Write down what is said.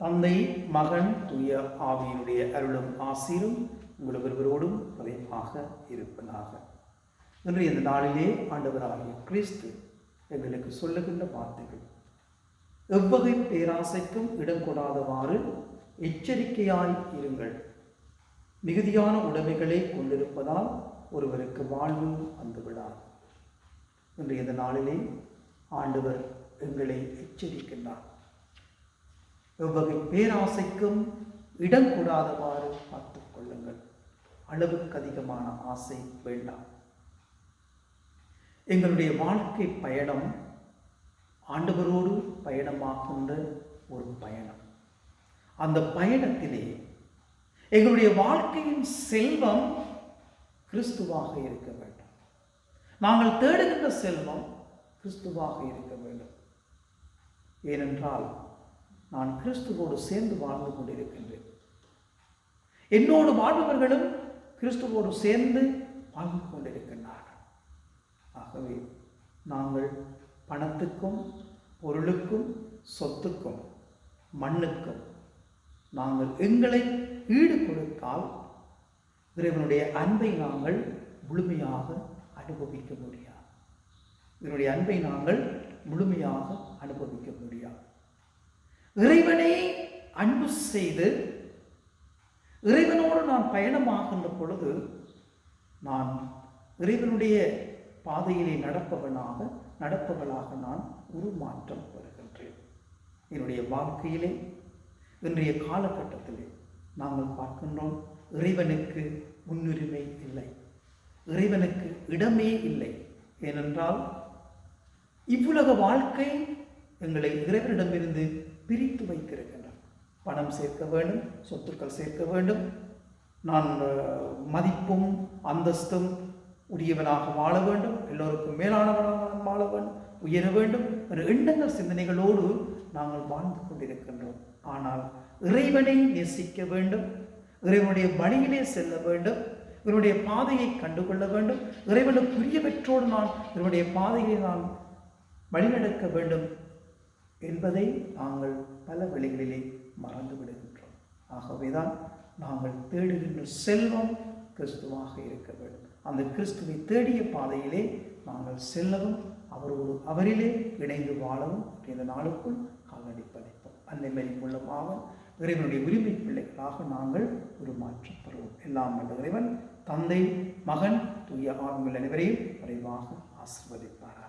தந்தை மகன் தூய ஆவியினுடைய அருளும் ஆசீரும் உங்கள் ஒருவரோடும் குறைவாக இருப்பனாக இன்று இந்த நாளிலே ஆண்டவராகிய கிறிஸ்து எங்களுக்கு சொல்லுகின்ற வார்த்தைகள். எவ்வகை பேராசைக்கும் இடம் கொடாதவாறு எச்சரிக்கையாய் இருங்கள். மிகுதியான உடைமைகளை கொண்டிருப்பதால் ஒருவருக்கு வாழ்வு வந்துவிடார் இன்று இந்த நாளிலே ஆண்டவர் எங்களை எச்சரிக்கின்றார். எவ்வகை பேராசைக்கும் இடம் கூடாதவாறு பார்த்துக் கொள்ளுங்கள். அளவுக்கு அதிகமான ஆசை வேண்டாம். எங்களுடைய வாழ்க்கை பயணம் ஆண்டவரோடு பயணமாகின்ற ஒரு பயணம். அந்த பயணத்திலே எங்களுடைய வாழ்க்கையின் செல்வம் கிறிஸ்துவாக இருக்க வேண்டும். நாங்கள் தேடுகின்ற செல்வம் கிறிஸ்துவாக இருக்க வேண்டும். ஏனென்றால் நான் கிறிஸ்துவோடு சேர்ந்து வாழ்ந்து கொண்டிருக்கின்றேன். என்னோடு வாழ்பவர்களும் கிறிஸ்துவோடு சேர்ந்து வாழ்ந்து கொண்டிருக்கின்றார்கள் ஆகவே நாங்கள் பணத்துக்கும் பொருளுக்கும் சொத்துக்கும் மண்ணுக்கும் நாங்கள் எங்களை ஈடு கொடுத்தால் இறைவனுடைய அன்பை நாங்கள் முழுமையாக அனுபவிக்க முடியாது. இதனுடைய அன்பை நாங்கள் முழுமையாக அனுபவிக்க இறைவனை அன்பு செய்து இறைவனோடு நான் பயணமாகின்ற பொழுது நான் இறைவனுடைய பாதையிலே நடப்பவனாக நடப்பவளாக நான் உருமாற்றம் பெறுகின்றேன். என்னுடைய வாழ்க்கையிலே இன்றைய காலகட்டத்திலே நாங்கள் பார்க்கின்றோம் இறைவனுக்கு முன்னுரிமை இல்லை. இறைவனுக்கு இடமே இல்லை. ஏனென்றால் இவ்வுலக வாழ்க்கை எங்களை இறைவனிடமிருந்து பிரித்து வைத்திருக்கின்றன பணம் சேர்க்க வேண்டும் சொத்துக்கள் சேர்க்க வேண்டும். நான் மதிப்பும் அந்தஸ்தும் உரியவனாக வாழ வேண்டும். எல்லோருக்கும் மேலானவனாக நான் வாழ வேண்டும். உயர வேண்டும். என்ற எண்ணங்கள் சிந்தனைகளோடு நாங்கள் வாழ்ந்து கொண்டிருக்கின்றோம். ஆனால் இறைவனை நேசிக்க வேண்டும். இறைவனுடைய வழியிலே செல்ல வேண்டும். இவருடைய பாதையை கண்டுகொள்ள வேண்டும். இறைவனுக்குரியவற்றோடு நான் இவருடைய பாதையை நான் வழிநடக்க வேண்டும். என்பதை நாங்கள் பல வழிகளிலே மறந்து விடுகின்றோம் ஆகவேதான் நாங்கள் தேடுகின்ற செல்வம் கிறிஸ்துவாக இருக்க வேண்டும். அந்த கிறிஸ்துவை தேடிய பாதையிலே நாங்கள் செல்லவும் அவரோடு அவரிலே இணைந்து வாழவும் இந்த நாளுக்குள் காலடி பதிப்போம் அந்த மறி மூலமாக இறைவனுடைய உரிமை பிள்ளைகளாக நாங்கள் உருமாற்றம் பெறுவோம். எல்லாம் வல்ல இறைவன் தந்தை மகன் தூய ஆண்கள் அனைவரையும் விரைவாக ஆசிர்வதிப்பார்